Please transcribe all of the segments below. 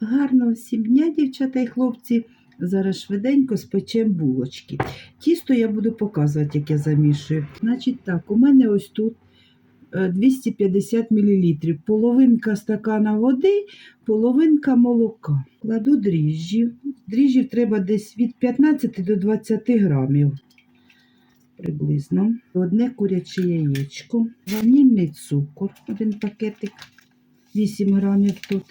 Гарного всім дня, дівчата і хлопці. Зараз швиденько спечемо булочки. Тісто я буду показувати, як я замішую. Значить так, у мене ось тут е, 250 мл. Половинка стакана води, половинка молока. Кладу дріжджі. Дріжджів треба десь від 15 до 20 грамів. Приблизно. Одне куряче яєчко, ванільний цукор, один пакетик, 8 грамів тут.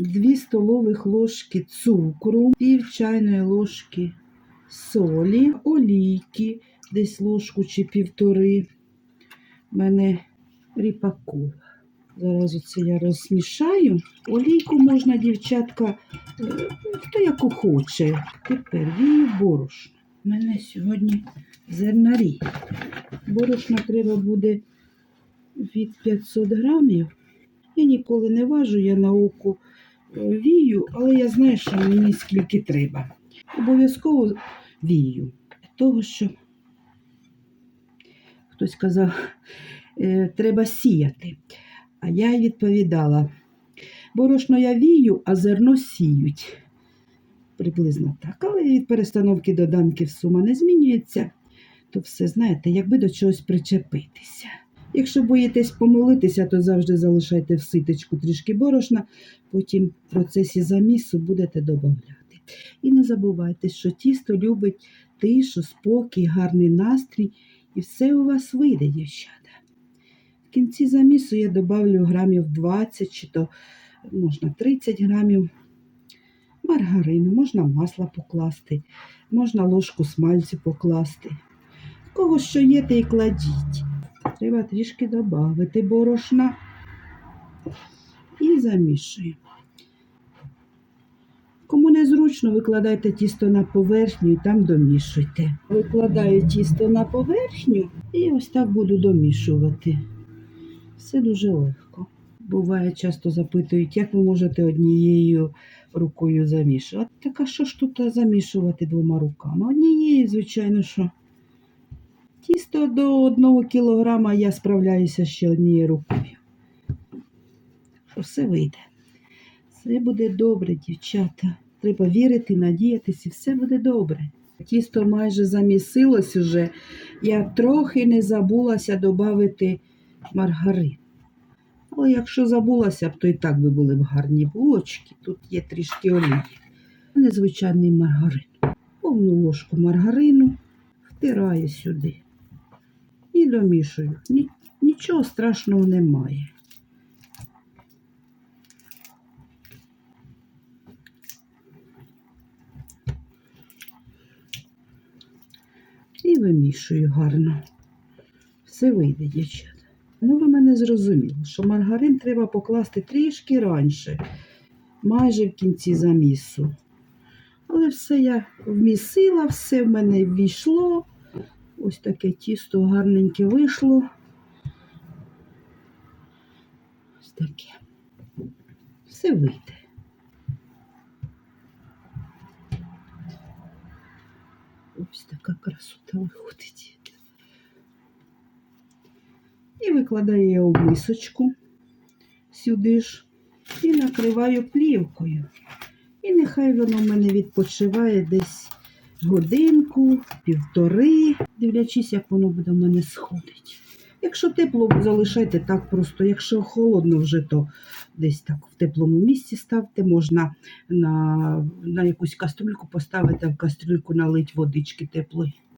2 столових ложки цукру, пів чайної ложки солі, олійки, десь ложку чи півтори. У мене ріпакова. Зараз оце я розмішаю. Олійку можна, дівчатка, е, хто яку хоче. Тепер вію борошно. У мене сьогодні зернарі. Борошна треба буде від 500 грамів. Я ніколи не важу, я на око вію, але я знаю, що мені скільки треба. Обов'язково вію. Того, що хтось казав, е, треба сіяти. А я відповідала: борошно я вію, а зерно сіють. Приблизно так. Але від перестановки доданків сума не змінюється. То все, знаєте, якби до чогось причепитися. Якщо боїтесь помилитися, то завжди залишайте в ситочку трішки борошна, потім в процесі замісу будете додавати. І не забувайте, що тісто любить тишу, спокій, гарний настрій, і все у вас вийде, дівчата. В кінці замісу я додавлю грамів 20 чи то можна 30 грамів маргарину, можна масло покласти, можна ложку смальцю покласти. Кого що є, те й кладіть. Треба трішки додати борошна і замішуємо. Кому незручно, викладайте тісто на поверхню і там домішуйте. Викладаю тісто на поверхню і ось так буду домішувати. Все дуже легко. Буває, часто запитують, як ви можете однією рукою замішувати. Так а що ж тут замішувати двома руками? Однією, звичайно, що. Тісто до одного кілограма я справляюся ще однією рукою. Все вийде. Все буде добре, дівчата. Треба вірити, надіятися, і все буде добре. Тісто майже замісилось уже. Я трохи не забулася додати маргарин. Але якщо забулася б, то і так би були б гарні булочки. Тут є трішки олії. Незвичайний маргарин. Повну ложку маргарину втираю сюди і домішую. Нічого страшного немає. І вимішую гарно. Все вийде, дівчата. Ну, ви мене зрозуміли, що маргарин треба покласти трішки раніше, майже в кінці замісу. Але все я вмісила, все в мене ввійшло. Ось таке тісто гарненьке вийшло. Ось таке. Все вийде. Ось така красота виходить. І викладаю я у мисочку сюди ж і накриваю плівкою. І нехай воно в мене відпочиває десь годинку, півтори, дивлячись, як воно буде в мене сходить. Якщо тепло, залишайте так просто. Якщо холодно вже, то десь так в теплому місці ставте. Можна на, на якусь кастрюльку поставити, а в кастрюльку налить водички теплої.